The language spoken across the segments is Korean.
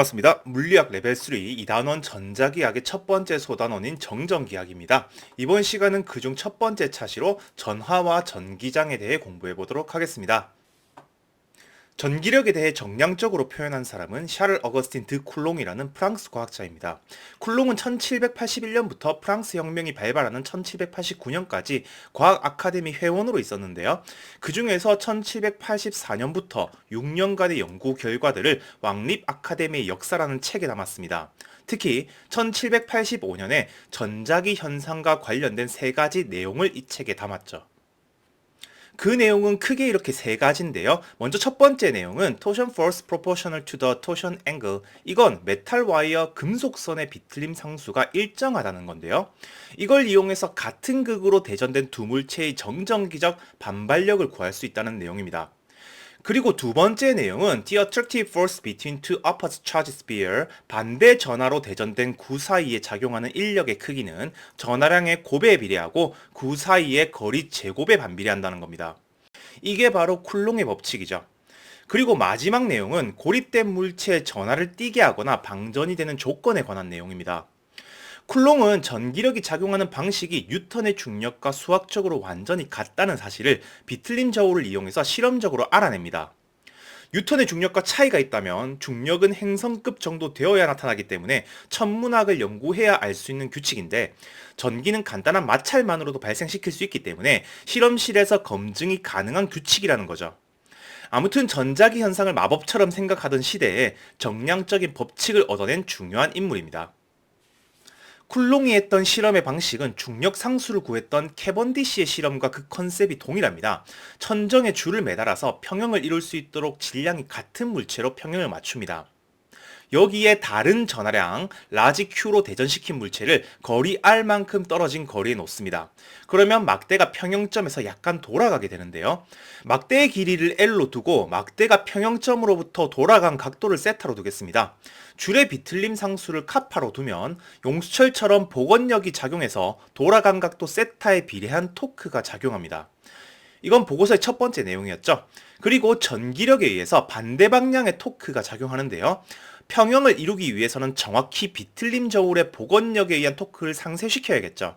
반갑습니다. 물리학 레벨 3 이단원 전자기학의 첫 번째 소단원인 정전기학입니다. 이번 시간은 그중 첫 번째 차시로 전하와 전기장에 대해 공부해 보도록 하겠습니다. 전기력에 대해 정량적으로 표현한 사람은 샤를 어거스틴 드 쿨롱이라는 프랑스 과학자입니다. 쿨롱은 1781년부터 프랑스 혁명이 발발하는 1789년까지 과학 아카데미 회원으로 있었는데요. 그 중에서 1784년부터 6년간의 연구 결과들을 왕립 아카데미의 역사라는 책에 담았습니다. 특히 1785년에 전자기 현상과 관련된 세 가지 내용을 이 책에 담았죠. 그 내용은 크게 이렇게 세 가지인데요. 먼저 첫 번째 내용은 torsion force proportional. 이건 메탈 와이어 금속선의 비틀림 상수가 일정하다는 건데요. 이걸 이용해서 같은 극으로 대전된 두 물체의 정전기적 반발력을 구할 수 있다는 내용입니다. 그리고 두 번째 내용은 The attractive force between two opposite charge sphere 반대 전하로 대전된 구 사이에 작용하는 인력의 크기는 전하량의 곱에 비례하고 구 사이의 거리 제곱에 반비례한다는 겁니다. 이게 바로 쿨롱의 법칙이죠. 그리고 마지막 내용은 고립된 물체의 전하를 띄게 하거나 방전이 되는 조건에 관한 내용입니다. 쿨롱은 전기력이 작용하는 방식이 뉴턴의 중력과 수학적으로 완전히 같다는 사실을 비틀림 저울을 이용해서 실험적으로 알아냅니다. 뉴턴의 중력과 차이가 있다면 중력은 행성급 정도 되어야 나타나기 때문에 천문학을 연구해야 알 수 있는 규칙인데 전기는 간단한 마찰만으로도 발생시킬 수 있기 때문에 실험실에서 검증이 가능한 규칙이라는 거죠. 아무튼 전자기 현상을 마법처럼 생각하던 시대에 정량적인 법칙을 얻어낸 중요한 인물입니다. 쿨롱이 했던 실험의 방식은 중력 상수를 구했던 캐번디시의 실험과 그 컨셉이 동일합니다. 천정에 줄을 매달아서 평형을 이룰 수 있도록 질량이 같은 물체로 평형을 맞춥니다. 여기에 다른 전하량 라지 Q로 대전시킨 물체를 거리 R만큼 떨어진 거리에 놓습니다. 그러면 막대가 평형점에서 약간 돌아가게 되는데요. 막대의 길이를 L로 두고 막대가 평형점으로부터 돌아간 각도를 세타로 두겠습니다. 줄의 비틀림 상수를 카파로 두면 용수철처럼 복원력이 작용해서 돌아간 각도 세타에 비례한 토크가 작용합니다. 이건 보고서의 첫 번째 내용이었죠. 그리고 전기력에 의해서 반대 방향의 토크가 작용하는데요. 평형을 이루기 위해서는 정확히 비틀림 저울의 복원력에 의한 토크를 상쇄시켜야겠죠.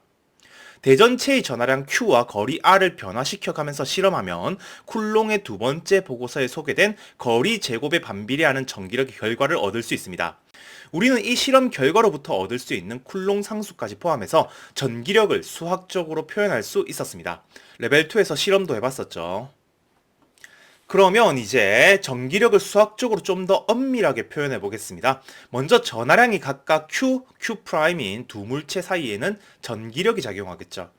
대전체의 전하량 Q와 거리 R을 변화시켜가면서 실험하면 쿨롱의 두 번째 보고서에 소개된 거리 제곱에 반비례하는 전기력의 결과를 얻을 수 있습니다. 우리는 이 실험 결과로부터 얻을 수 있는 쿨롱 상수까지 포함해서 전기력을 수학적으로 표현할 수 있었습니다. 레벨 2에서 실험도 해봤었죠. 그러면 이제 전기력을 수학적으로 좀 더 엄밀하게 표현해 보겠습니다. 먼저 전하량이 각각 Q, Q'인 두 물체 사이에는 전기력이 작용하겠죠.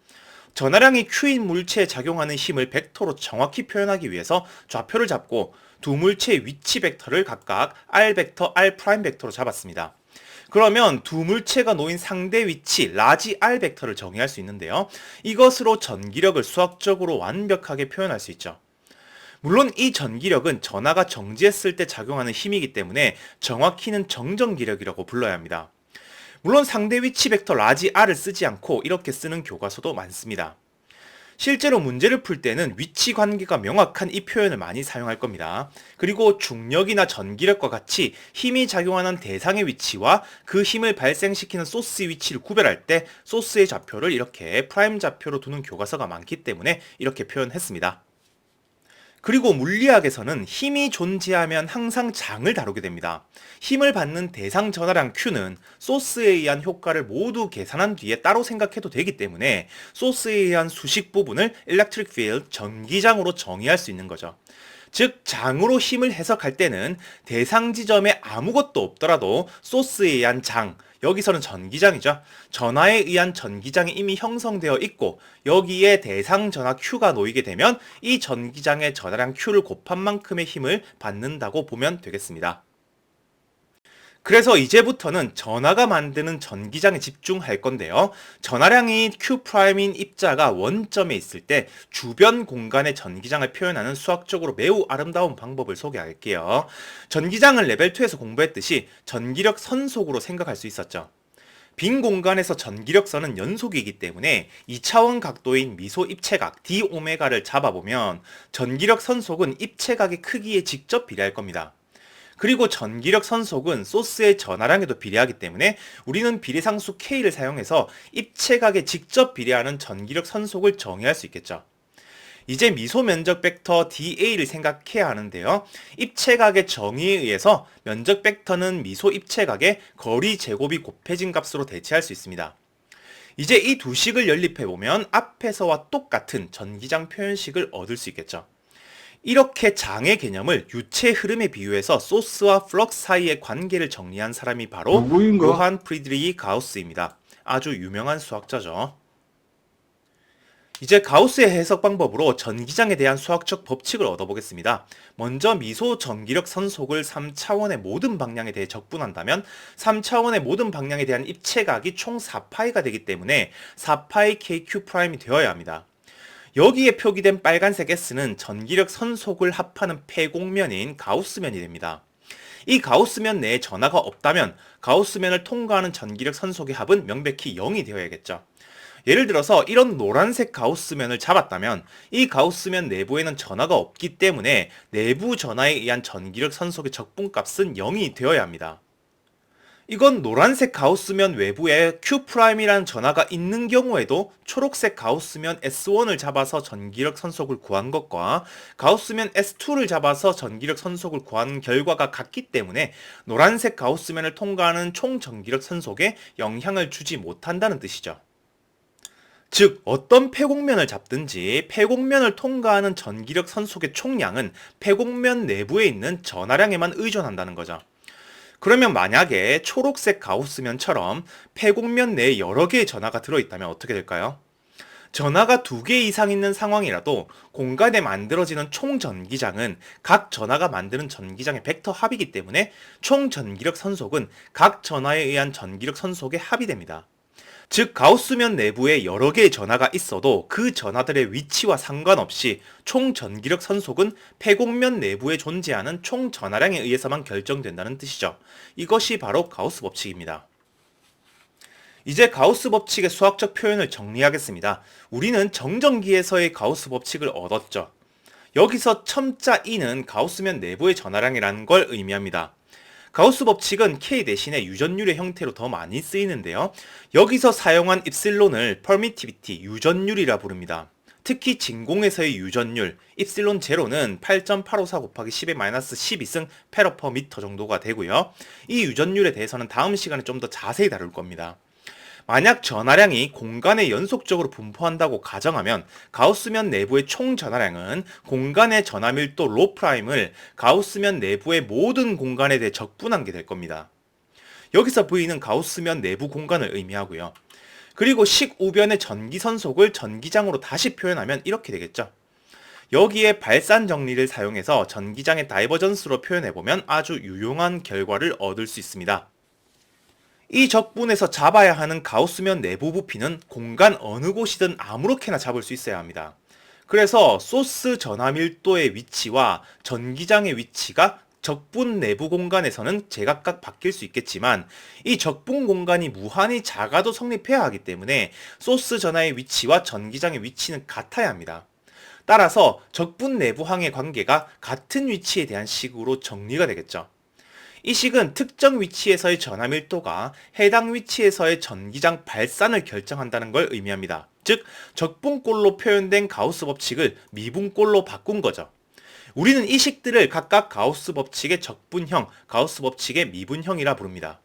전하량이 Q인 물체에 작용하는 힘을 벡터로 정확히 표현하기 위해서 좌표를 잡고 두 물체의 위치 벡터를 각각 R 벡터, R 프라임 벡터로 잡았습니다. 그러면 두 물체가 놓인 상대 위치 라지 R 벡터를 정의할 수 있는데요. 이것으로 전기력을 수학적으로 완벽하게 표현할 수 있죠. 물론 이 전기력은 전하가 정지했을 때 작용하는 힘이기 때문에 정확히는 정전기력이라고 불러야 합니다. 물론 상대 위치 벡터 라지 r을 쓰지 않고 이렇게 쓰는 교과서도 많습니다. 실제로 문제를 풀 때는 위치 관계가 명확한 이 표현을 많이 사용할 겁니다. 그리고 중력이나 전기력과 같이 힘이 작용하는 대상의 위치와 그 힘을 발생시키는 소스 위치를 구별할 때 소스의 좌표를 이렇게 프라임 좌표로 두는 교과서가 많기 때문에 이렇게 표현했습니다. 그리고 물리학에서는 힘이 존재하면 항상 장을 다루게 됩니다. 힘을 받는 대상 전하량 Q는 소스에 의한 효과를 모두 계산한 뒤에 따로 생각해도 되기 때문에 소스에 의한 수식 부분을 electric field 전기장으로 정의할 수 있는 거죠. 즉 장으로 힘을 해석할 때는 대상 지점에 아무것도 없더라도 소스에 의한 장, 여기서는 전기장이죠. 전하에 의한 전기장이 이미 형성되어 있고 여기에 대상 전하 Q가 놓이게 되면 이 전기장의 전하량 Q를 곱한 만큼의 힘을 받는다고 보면 되겠습니다. 그래서 이제부터는 전하가 만드는 전기장에 집중할 건데요. 전하량이 Q'인 입자가 원점에 있을 때 주변 공간의 전기장을 표현하는 수학적으로 매우 아름다운 방법을 소개할게요. 전기장은 레벨 2에서 공부했듯이 전기력 선속으로 생각할 수 있었죠. 빈 공간에서 전기력선은 연속이기 때문에 2차원 각도인 미소 입체각 d오메가를 잡아보면 전기력 선속은 입체각의 크기에 직접 비례할 겁니다. 그리고 전기력 선속은 소스의 전하량에도 비례하기 때문에 우리는 비례상수 K를 사용해서 입체각에 직접 비례하는 전기력 선속을 정의할 수 있겠죠. 이제 미소 면적 벡터 DA를 생각해야 하는데요. 입체각의 정의에 의해서 면적 벡터는 미소 입체각의 거리 제곱이 곱해진 값으로 대체할 수 있습니다. 이제 이 두 식을 연립해 보면 앞에서와 똑같은 전기장 표현식을 얻을 수 있겠죠. 이렇게 장의 개념을 유체 흐름에 비유해서 소스와 플럭스 사이의 관계를 정리한 사람이 바로 누구인가? 요한 프리드리히 가우스입니다. 아주 유명한 수학자죠. 이제 가우스의 해석 방법으로 전기장에 대한 수학적 법칙을 얻어보겠습니다. 먼저 미소 전기력 선속을 3차원의 모든 방향에 대해 적분한다면 3차원의 모든 방향에 대한 입체각이 총 4파이가 되기 때문에 4파이 KQ'이 되어야 합니다. 여기에 표기된 빨간색 S는 전기력 선속을 합하는 폐곡면인 가우스면이 됩니다. 이 가우스면 내에 전하가 없다면 가우스면을 통과하는 전기력 선속의 합은 명백히 0이 되어야겠죠. 예를 들어서 이런 노란색 가우스면을 잡았다면 이 가우스면 내부에는 전하가 없기 때문에 내부 전하에 의한 전기력 선속의 적분값은 0이 되어야 합니다. 이건 노란색 가우스면 외부에 Q'이라는 전하가 있는 경우에도 초록색 가우스면 S1을 잡아서 전기력 선속을 구한 것과 가우스면 S2를 잡아서 전기력 선속을 구한 결과가 같기 때문에 노란색 가우스면을 통과하는 총 전기력 선속에 영향을 주지 못한다는 뜻이죠. 즉 어떤 폐곡면을 잡든지 폐곡면을 통과하는 전기력 선속의 총량은 폐곡면 내부에 있는 전하량에만 의존한다는 거죠. 그러면 만약에 초록색 가우스면처럼 폐곡면 내에 여러 개의 전하가 들어있다면 어떻게 될까요? 전하가 두 개 이상 있는 상황이라도 공간에 만들어지는 총 전기장은 각 전하가 만드는 전기장의 벡터 합이기 때문에 총 전기력 선속은 각 전하에 의한 전기력 선속의 합이 됩니다. 즉 가우스면 내부에 여러 개의 전하가 있어도 그 전하들의 위치와 상관없이 총 전기력 선속은 폐곡면 내부에 존재하는 총 전하량에 의해서만 결정된다는 뜻이죠. 이것이 바로 가우스 법칙입니다. 이제 가우스 법칙의 수학적 표현을 정리하겠습니다. 우리는 정전기에서의 가우스 법칙을 얻었죠. 여기서 첨자 e는 가우스면 내부의 전하량이라는 걸 의미합니다. 가우스 법칙은 K 대신에 유전율의 형태로 더 많이 쓰이는데요. 여기서 사용한 입실론을 permittivity, 유전율이라 부릅니다. 특히 진공에서의 유전율, 입실론 제로는 8.854 곱하기 10의 마이너스 12승 페러퍼 미터 정도가 되고요. 이 유전율에 대해서는 다음 시간에 좀 더 자세히 다룰 겁니다. 만약 전하량이 공간에 연속적으로 분포한다고 가정하면 가우스면 내부의 총 전하량은 공간의 전하 밀도 로 프라임을 가우스면 내부의 모든 공간에 대해 적분한 게 될 겁니다. 여기서 V는 가우스면 내부 공간을 의미하고요. 그리고 식우변의 전기 선속을 전기장으로 다시 표현하면 이렇게 되겠죠. 여기에 발산 정리를 사용해서 전기장의 다이버전스로 표현해보면 아주 유용한 결과를 얻을 수 있습니다. 이 적분에서 잡아야 하는 가우스면 내부 부피는 공간 어느 곳이든 아무렇게나 잡을 수 있어야 합니다. 그래서 소스 전하 밀도의 위치와 전기장의 위치가 적분 내부 공간에서는 제각각 바뀔 수 있겠지만 이 적분 공간이 무한히 작아도 성립해야 하기 때문에 소스 전하의 위치와 전기장의 위치는 같아야 합니다. 따라서 적분 내부 항의 관계가 같은 위치에 대한 식으로 정리가 되겠죠. 이 식은 특정 위치에서의 전하 밀도가 해당 위치에서의 전기장 발산을 결정한다는 걸 의미합니다. 즉 적분꼴로 표현된 가우스 법칙을 미분꼴로 바꾼 거죠. 우리는 이 식들을 각각 가우스 법칙의 적분형, 가우스 법칙의 미분형이라 부릅니다.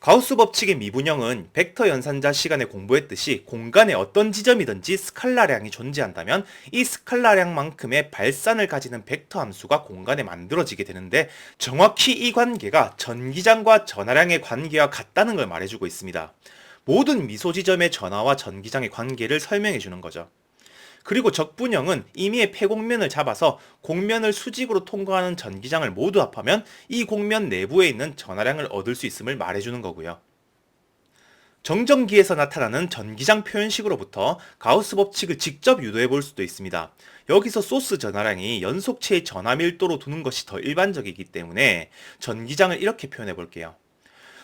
가우스 법칙의 미분형은 벡터 연산자 시간에 공부했듯이 공간의 어떤 지점이든지 스칼라량이 존재한다면 이 스칼라량만큼의 발산을 가지는 벡터 함수가 공간에 만들어지게 되는데 정확히 이 관계가 전기장과 전하량의 관계와 같다는 걸 말해주고 있습니다. 모든 미소 지점의 전하와 전기장의 관계를 설명해 주는 거죠. 그리고 적분형은 임의의 폐곡면을 잡아서 곡면을 수직으로 통과하는 전기장을 모두 합하면 이 곡면 내부에 있는 전하량을 얻을 수 있음을 말해주는 거고요. 정전기에서 나타나는 전기장 표현식으로부터 가우스 법칙을 직접 유도해 볼 수도 있습니다. 여기서 소스 전하량이 연속체의 전하 밀도로 두는 것이 더 일반적이기 때문에 전기장을 이렇게 표현해 볼게요.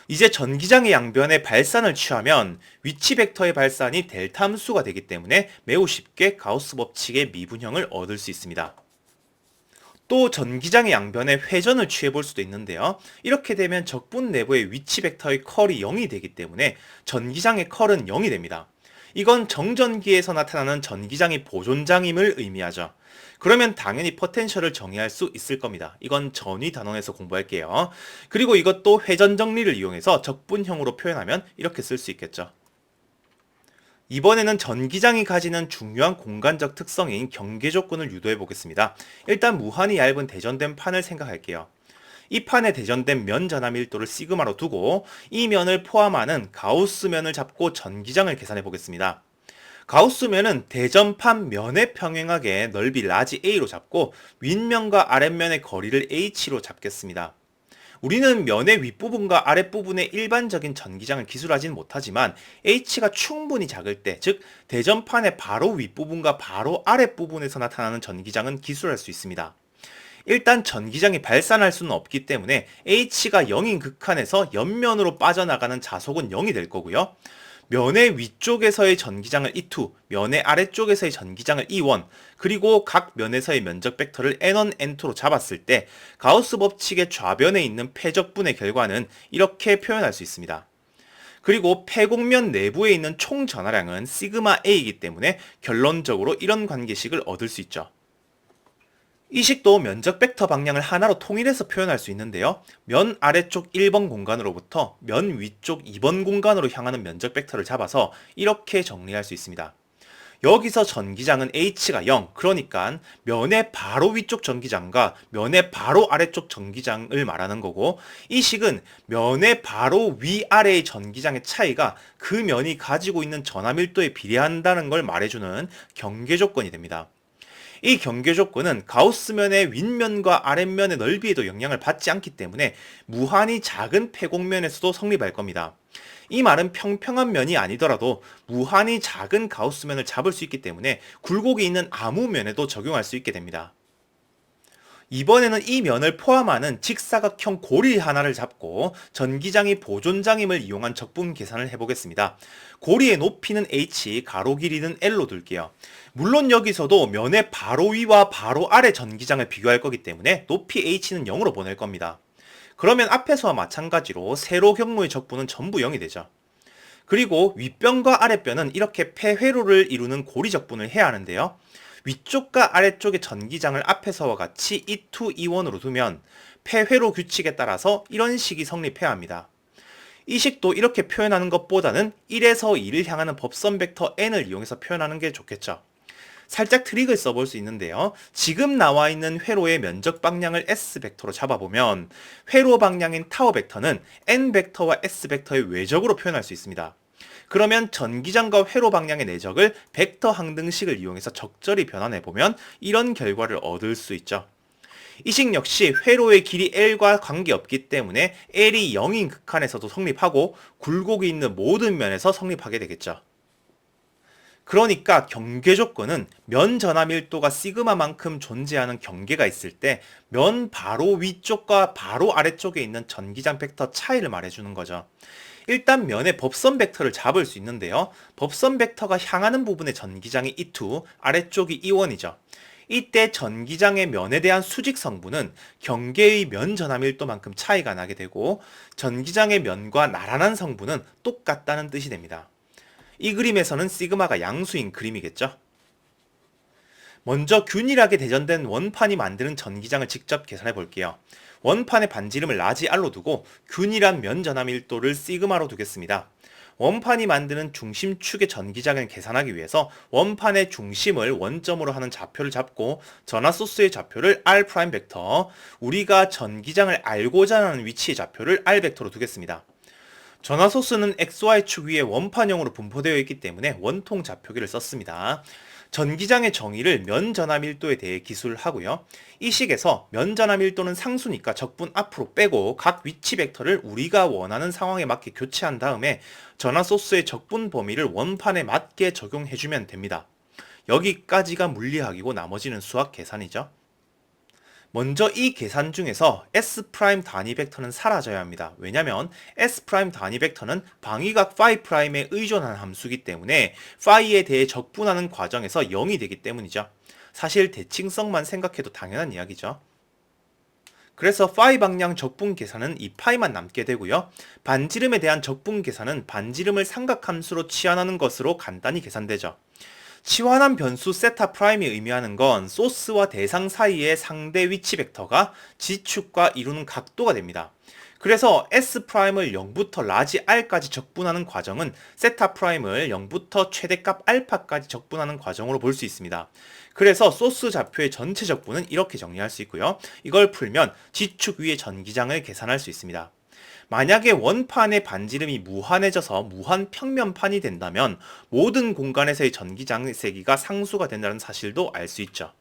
이제 전기장의 양변에 발산을 취하면 위치 벡터의 발산이 델타 함수가 되기 때문에 매우 쉽게 가우스 법칙의 미분형을 얻을 수 있습니다. 또 전기장의 양변에 회전을 취해 볼 수도 있는데요. 이렇게 되면 적분 내부의 위치 벡터의 컬이 0이 되기 때문에 전기장의 컬은 0이 됩니다. 이건 정전기에서 나타나는 전기장이 보존장임을 의미하죠. 그러면 당연히 포텐셜을 정의할 수 있을 겁니다. 이건 전위 단원에서 공부할게요. 그리고 이것도 회전 정리를 이용해서 적분형으로 표현하면 이렇게 쓸 수 있겠죠. 이번에는 전기장이 가지는 중요한 공간적 특성인 경계 조건을 유도해 보겠습니다. 일단 무한히 얇은 대전된 판을 생각할게요. 이 판에 대전된 면 전압 밀도를 시그마로 두고 이 면을 포함하는 가우스면을 잡고 전기장을 계산해 보겠습니다. 가우스면은 대전판 면에 평행하게 넓이 라지 A로 잡고 윗면과 아랫면의 거리를 H로 잡겠습니다. 우리는 면의 윗부분과 아랫부분의 일반적인 전기장을 기술하진 못하지만 H가 충분히 작을 때, 즉 대전판의 바로 윗부분과 바로 아랫부분에서 나타나는 전기장은 기술할 수 있습니다. 일단 전기장이 발산할 수는 없기 때문에 H가 0인 극한에서 옆면으로 빠져나가는 자속은 0이 될 거고요. 면의 위쪽에서의 전기장을 E2, 면의 아래쪽에서의 전기장을 E1, 그리고 각 면에서의 면적 벡터를 N1, N2로 잡았을 때 가우스 법칙의 좌변에 있는 패적분의 결과는 이렇게 표현할 수 있습니다. 그리고 폐곡면 내부에 있는 총 전하량은 시그마 A이기 때문에 결론적으로 이런 관계식을 얻을 수 있죠. 이 식도 면적 벡터 방향을 하나로 통일해서 표현할 수 있는데요. 면 아래쪽 1번 공간으로부터 면 위쪽 2번 공간으로 향하는 면적 벡터를 잡아서 이렇게 정리할 수 있습니다. 여기서 전기장은 H가 0, 그러니까 면의 바로 위쪽 전기장과 면의 바로 아래쪽 전기장을 말하는 거고 이 식은 면의 바로 위아래의 전기장의 차이가 그 면이 가지고 있는 전압밀도에 비례한다는 걸 말해주는 경계 조건이 됩니다. 이 경계 조건은 가우스면의 윗면과 아랫면의 넓이에도 영향을 받지 않기 때문에 무한히 작은 폐곡면에서도 성립할 겁니다. 이 말은 평평한 면이 아니더라도 무한히 작은 가우스면을 잡을 수 있기 때문에 굴곡이 있는 아무 면에도 적용할 수 있게 됩니다. 이번에는 이 면을 포함하는 직사각형 고리 하나를 잡고 전기장이 보존장임을 이용한 적분 계산을 해보겠습니다. 고리의 높이는 h, 가로 길이는 l로 둘게요. 물론 여기서도 면의 바로 위와 바로 아래 전기장을 비교할 거기 때문에 높이 h는 0으로 보낼 겁니다. 그러면 앞에서와 마찬가지로 세로 경로의 적분은 전부 0이 되죠. 그리고 윗변과 아랫변은 이렇게 폐회로를 이루는 고리 적분을 해야 하는데요. 위쪽과 아래쪽의 전기장을 앞에서와 같이 E2, E1으로 두면 폐회로 규칙에 따라서 이런 식이 성립해야 합니다. 이 식도 이렇게 표현하는 것보다는 1에서 2를 향하는 법선 벡터 n을 이용해서 표현하는 게 좋겠죠. 살짝 트릭을 써볼 수 있는데요. 지금 나와 있는 회로의 면적 방향을 S 벡터로 잡아보면 회로 방향인 타워 벡터는 N 벡터와 S 벡터의 외적으로 표현할 수 있습니다. 그러면 전기장과 회로 방향의 내적을 벡터 항등식을 이용해서 적절히 변환해 보면 이런 결과를 얻을 수 있죠. 이식 역시 회로의 길이 L과 관계없기 때문에 L이 0인 극한에서도 성립하고 굴곡이 있는 모든 면에서 성립하게 되겠죠. 그러니까 경계 조건은 면 전화 밀도가 시그마만큼 존재하는 경계가 있을 때 면 바로 위쪽과 바로 아래쪽에 있는 전기장 벡터 차이를 말해주는 거죠. 일단 면의 법선 벡터를 잡을 수 있는데요. 법선 벡터가 향하는 부분의 전기장이 E2, 아래쪽이 E1이죠. 이때 전기장의 면에 대한 수직 성분은 경계의 면 전화 밀도만큼 차이가 나게 되고 전기장의 면과 나란한 성분은 똑같다는 뜻이 됩니다. 이 그림에서는 시그마가 양수인 그림이겠죠. 먼저 균일하게 대전된 원판이 만드는 전기장을 직접 계산해 볼게요. 원판의 반지름을 라지 R로 두고 균일한 면 전압 밀도를 시그마로 두겠습니다. 원판이 만드는 중심축의 전기장을 계산하기 위해서 원판의 중심을 원점으로 하는 좌표를 잡고 전하 소스의 좌표를 R 벡터, 우리가 전기장을 알고자 하는 위치의 좌표를 R 벡터로 두겠습니다. 전화 소스는 XY축 위에 원판형으로 분포되어 있기 때문에 원통 좌표기를 썼습니다. 전기장의 정의를 면 전화 밀도에 대해 기술하고요. 이 식에서 면 전화 밀도는 상수니까 적분 앞으로 빼고 각 위치 벡터를 우리가 원하는 상황에 맞게 교체한 다음에 전화 소스의 적분 범위를 원판에 맞게 적용해주면 됩니다. 여기까지가 물리학이고 나머지는 수학 계산이죠. 먼저 이 계산 중에서 S 프라임 단위 벡터는 사라져야 합니다. 왜냐하면 S 프라임 단위 벡터는 방위각 프라임에 의존한 함수기 때문에 파이에 대해 적분하는 과정에서 0이 되기 때문이죠. 사실 대칭성만 생각해도 당연한 이야기죠. 그래서 파이 방향 적분 계산은 이 파이만 남게 되고요. 반지름에 대한 적분 계산은 반지름을 삼각함수로 치환하는 것으로 간단히 계산되죠. 치환한 변수 세타 프라임이 의미하는 건 소스와 대상 사이의 상대 위치 벡터가 지축과 이루는 각도가 됩니다. 그래서 S 프라임을 0부터 라지 R까지 적분하는 과정은 세타 프라임을 0부터 최대값 알파까지 적분하는 과정으로 볼 수 있습니다. 그래서 소스 좌표의 전체 적분은 이렇게 정리할 수 있고요. 이걸 풀면 지축 위의 전기장을 계산할 수 있습니다. 만약에 원판의 반지름이 무한해져서 무한 평면판이 된다면 모든 공간에서의 전기장 세기가 상수가 된다는 사실도 알 수 있죠.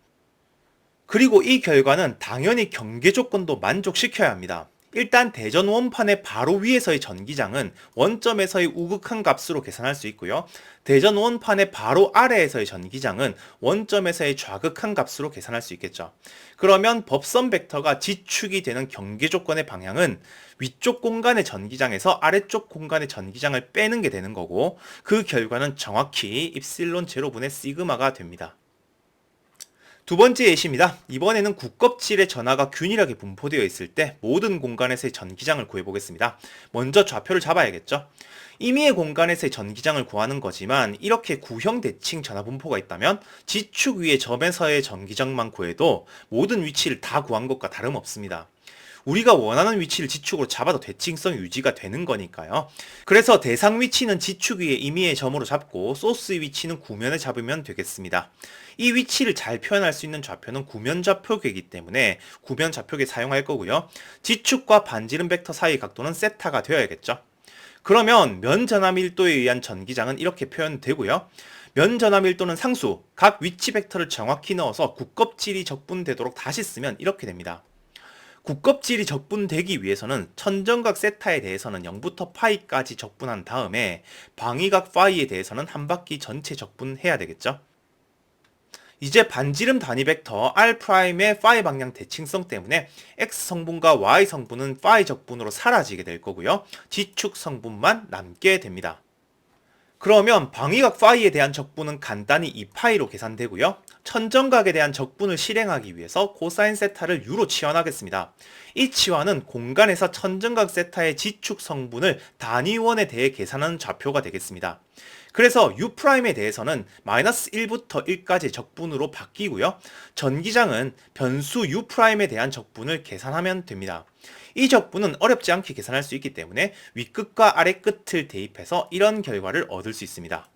그리고 이 결과는 당연히 경계 조건도 만족시켜야 합니다. 일단 대전 원판의 바로 위에서의 전기장은 원점에서의 우극한 값으로 계산할 수 있고요. 대전 원판의 바로 아래에서의 전기장은 원점에서의 좌극한 값으로 계산할 수 있겠죠. 그러면 법선 벡터가 지축이 되는 경계 조건의 방향은 위쪽 공간의 전기장에서 아래쪽 공간의 전기장을 빼는 게 되는 거고 그 결과는 정확히 입실론 제로분의 시그마가 됩니다. 두 번째 예시입니다. 이번에는 국껍질의 전하가 균일하게 분포되어 있을 때 모든 공간에서의 전기장을 구해보겠습니다. 먼저 좌표를 잡아야겠죠. 임의의 공간에서의 전기장을 구하는 거지만 이렇게 구형 대칭 전하 분포가 있다면 지축 위의 점에서의 전기장만 구해도 모든 위치를 다 구한 것과 다름없습니다. 우리가 원하는 위치를 지축으로 잡아도 대칭성 유지가 되는 거니까요. 그래서 대상 위치는 지축 위에 임의의 점으로 잡고 소스 위치는 구면에 잡으면 되겠습니다. 이 위치를 잘 표현할 수 있는 좌표는 구면 좌표계이기 때문에 구면 좌표계 사용할 거고요. 지축과 반지름 벡터 사이 각도는 세타가 되어야겠죠. 그러면 면 전화 밀도에 의한 전기장은 이렇게 표현되고요. 면 전화 밀도는 상수, 각 위치 벡터를 정확히 넣어서 국껍질이 적분되도록 다시 쓰면 이렇게 됩니다. 국껍질이 적분되기 위해서는 천정각 세타에 대해서는 0부터 파이까지 적분한 다음에 방위각 파이에 대해서는 한 바퀴 전체 적분해야 되겠죠. 이제 반지름 단위 벡터 R'의 파이 방향 대칭성 때문에 X 성분과 Y 성분은 파이 적분으로 사라지게 될 거고요. 지축 성분만 남게 됩니다. 그러면 방위각 파이에 대한 적분은 간단히 2파이로 계산되고요. 천정각에 대한 적분을 실행하기 위해서 코사인 세타를 U로 치환하겠습니다. 이 치환은 공간에서 천정각 세타의 지축 성분을 단위원에 대해 계산하는 좌표가 되겠습니다. 그래서 U'에 대해서는 마이너스 1부터 1까지 적분으로 바뀌고요. 전기장은 변수 U'에 대한 적분을 계산하면 됩니다. 이 적분은 어렵지 않게 계산할 수 있기 때문에 윗끝과 아래끝을 대입해서 이런 결과를 얻을 수 있습니다.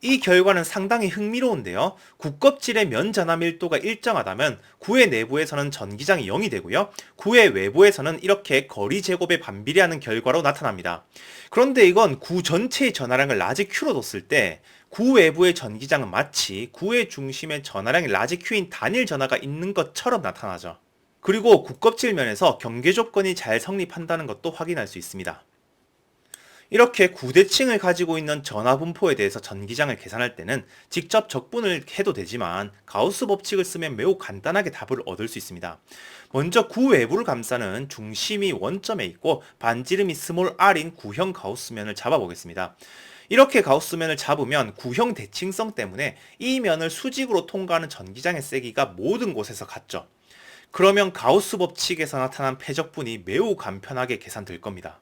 이 결과는 상당히 흥미로운데요. 국껍질의 면 전하 밀도가 일정하다면 구의 내부에서는 전기장이 0이 되고요. 구의 외부에서는 이렇게 거리 제곱에 반비례하는 결과로 나타납니다. 그런데 이건 구 전체의 전하량을 라지 Q로 뒀을 때 구 외부의 전기장은 마치 구의 중심에 전하량이 라지 Q인 단일 전하가 있는 것처럼 나타나죠. 그리고 국껍질 면에서 경계 조건이 잘 성립한다는 것도 확인할 수 있습니다. 이렇게 구대칭을 가지고 있는 전화분포에 대해서 전기장을 계산할 때는 직접 적분을 해도 되지만 가우스 법칙을 쓰면 매우 간단하게 답을 얻을 수 있습니다. 먼저 구 외부를 감싸는 중심이 원점에 있고 반지름이 스몰 r인 구형 가우스면을 잡아보겠습니다. 이렇게 가우스면을 잡으면 구형 대칭성 때문에 이 면을 수직으로 통과하는 전기장의 세기가 모든 곳에서 같죠. 그러면 가우스 법칙에서 나타난 패적분이 매우 간편하게 계산될 겁니다.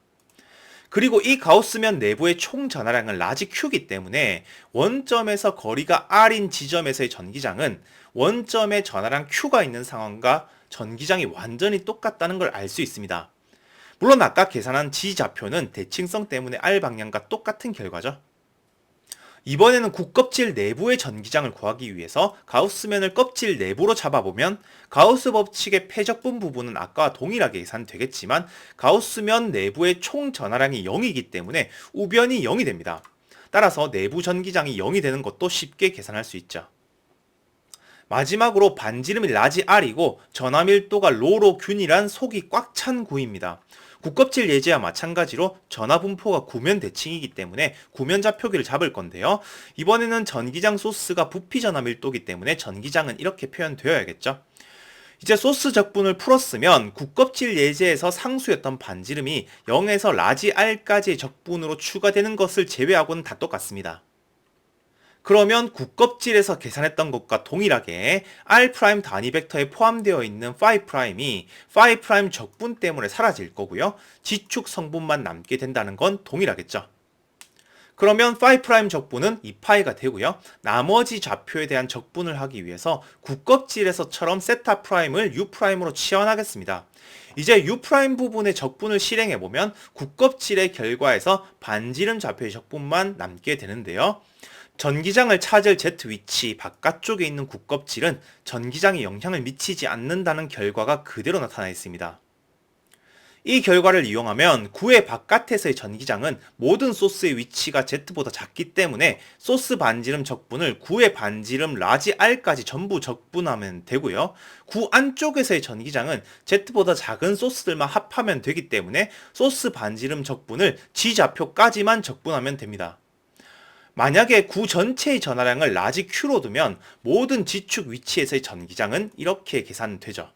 그리고 이 가우스면 내부의 총 전하량은 라지 Q기 때문에 원점에서 거리가 R인 지점에서의 전기장은 원점에 전하량 Q가 있는 상황과 전기장이 완전히 똑같다는 걸 알 수 있습니다. 물론 아까 계산한 G 좌표는 대칭성 때문에 R 방향과 똑같은 결과죠. 이번에는 국껍질 내부의 전기장을 구하기 위해서 가우스면을 껍질 내부로 잡아보면 가우스 법칙의 패적분 부분은 아까와 동일하게 계산되겠지만 가우스면 내부의 총 전하량이 0이기 때문에 우변이 0이 됩니다. 따라서 내부 전기장이 0이 되는 것도 쉽게 계산할 수 있죠. 마지막으로 반지름이 라지 R이고 전하 밀도가 로로 균일한 속이 꽉 찬 구입니다. 국껍질 예제와 마찬가지로 전화 분포가 구면 대칭이기 때문에 구면 좌표기를 잡을 건데요. 이번에는 전기장 소스가 부피 전화 밀도기 때문에 전기장은 이렇게 표현되어야겠죠. 이제 소스 적분을 풀었으면 국껍질 예제에서 상수였던 반지름이 0에서 라지 R까지의 적분으로 추가되는 것을 제외하고는 다 똑같습니다. 그러면 구껍질에서 계산했던 것과 동일하게 R 단위 벡터에 포함되어 있는 phi 프라임이 phi 적분 때문에 사라질 거고요. 지축 성분만 남게 된다는 건 동일하겠죠. 그러면 phi 적분은 2파이가 되고요. 나머지 좌표에 대한 적분을 하기 위해서 구껍질에서처럼 세타 프라임을 u 프라임으로 치환하겠습니다. 이제 u 부분의 적분을 실행해 보면 구껍질의 결과에서 반지름 좌표의 적분만 남게 되는데요. 전기장을 찾을 Z 위치 바깥쪽에 있는 구껍질은 전기장에 영향을 미치지 않는다는 결과가 그대로 나타나 있습니다. 이 결과를 이용하면 구의 바깥에서의 전기장은 모든 소스의 위치가 Z보다 작기 때문에 소스 반지름 적분을 구의 반지름 라지 R까지 전부 적분하면 되고요. 구 안쪽에서의 전기장은 Z보다 작은 소스들만 합하면 되기 때문에 소스 반지름 적분을 G 좌표까지만 적분하면 됩니다. 만약에 구 전체의 전하량을 라지 Q로 두면 모든 지축 위치에서의 전기장은 이렇게 계산되죠.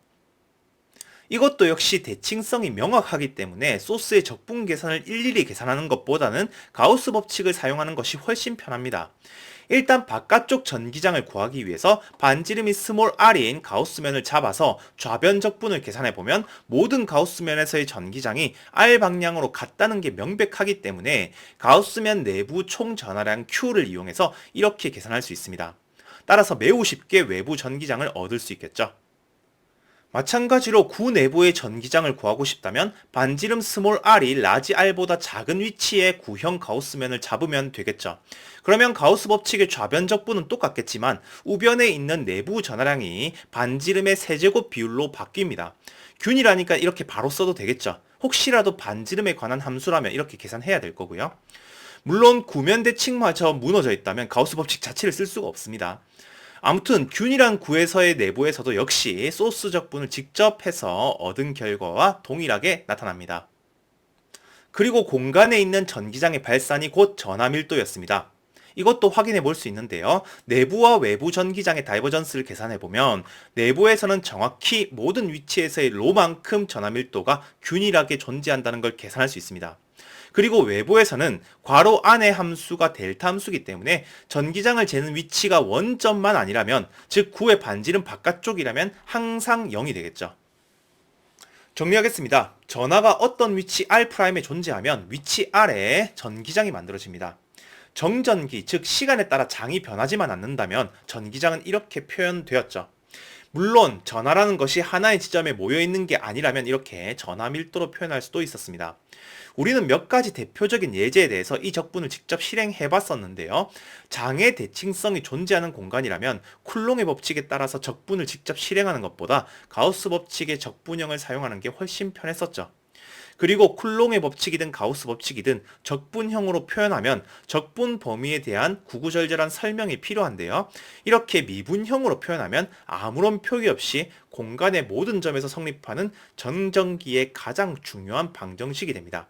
이것도 역시 대칭성이 명확하기 때문에 소스의 적분 계산을 일일이 계산하는 것보다는 가우스 법칙을 사용하는 것이 훨씬 편합니다. 일단 바깥쪽 전기장을 구하기 위해서 반지름 이 스몰 r인 가우스면을 잡아서 좌변 적분을 계산해 보면 모든 가우스면에서의 전기장이 r 방향으로 같다는 게 명백하기 때문에 가우스면 내부 총 전하량 Q를 이용해서 이렇게 계산할 수 있습니다. 따라서 매우 쉽게 외부 전기장을 얻을 수 있겠죠. 마찬가지로 구 내부의 전기장을 구하고 싶다면 반지름 스몰 r이 라지 r보다 작은 위치의 구형 가우스면을 잡으면 되겠죠. 그러면 가우스 법칙의 좌변 적분은 똑같겠지만 우변에 있는 내부 전하량이 반지름의 세제곱 비율로 바뀝니다. 균이라니까 이렇게 바로 써도 되겠죠. 혹시라도 반지름에 관한 함수라면 이렇게 계산해야 될 거고요. 물론 구면 대칭마저 무너져 있다면 가우스 법칙 자체를 쓸 수가 없습니다. 아무튼 균이란 구에서의 내부에서도 역시 소스 적분을 직접 해서 얻은 결과와 동일하게 나타납니다. 그리고 공간에 있는 전기장의 발산이 곧 전압밀도였습니다. 이것도 확인해 볼 수 있는데요. 내부와 외부 전기장의 다이버전스를 계산해 보면 내부에서는 정확히 모든 위치에서의 로만큼 전압밀도가 균일하게 존재한다는 걸 계산할 수 있습니다. 그리고 외부에서는 괄호 안의 함수가 델타 함수기 때문에 전기장을 재는 위치가 원점만 아니라면 즉 구의 반지름 바깥쪽이라면 항상 0이 되겠죠. 정리하겠습니다. 전하가 어떤 위치 R'에 존재하면 위치 R에 전기장이 만들어집니다. 정전기, 즉 시간에 따라 장이 변하지만 않는다면 전기장은 이렇게 표현되었죠. 물론 전하라는 것이 하나의 지점에 모여 있는 게 아니라면 이렇게 전하 밀도로 표현할 수도 있었습니다. 우리는 몇 가지 대표적인 예제에 대해서 이 적분을 직접 실행해 봤었는데요. 장의 대칭성이 존재하는 공간이라면 쿨롱의 법칙에 따라서 적분을 직접 실행하는 것보다 가우스 법칙의 적분형을 사용하는 게 훨씬 편했었죠. 그리고 쿨롱의 법칙이든 가우스 법칙이든 적분형으로 표현하면 적분 범위에 대한 구구절절한 설명이 필요한데요. 이렇게 미분형으로 표현하면 아무런 표기 없이 공간의 모든 점에서 성립하는 정전기의 가장 중요한 방정식이 됩니다.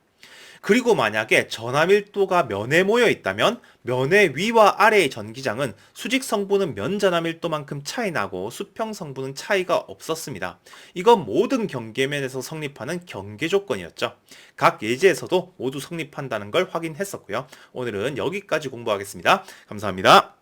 그리고 만약에 전하밀도가 면에 모여 있다면 면의 위와 아래의 전기장은 수직 성분은 면 전하밀도만큼 차이 나고 수평 성분은 차이가 없었습니다. 이건 모든 경계면에서 성립하는 경계 조건이었죠. 각 예제에서도 모두 성립한다는 걸 확인했었고요. 오늘은 여기까지 공부하겠습니다. 감사합니다.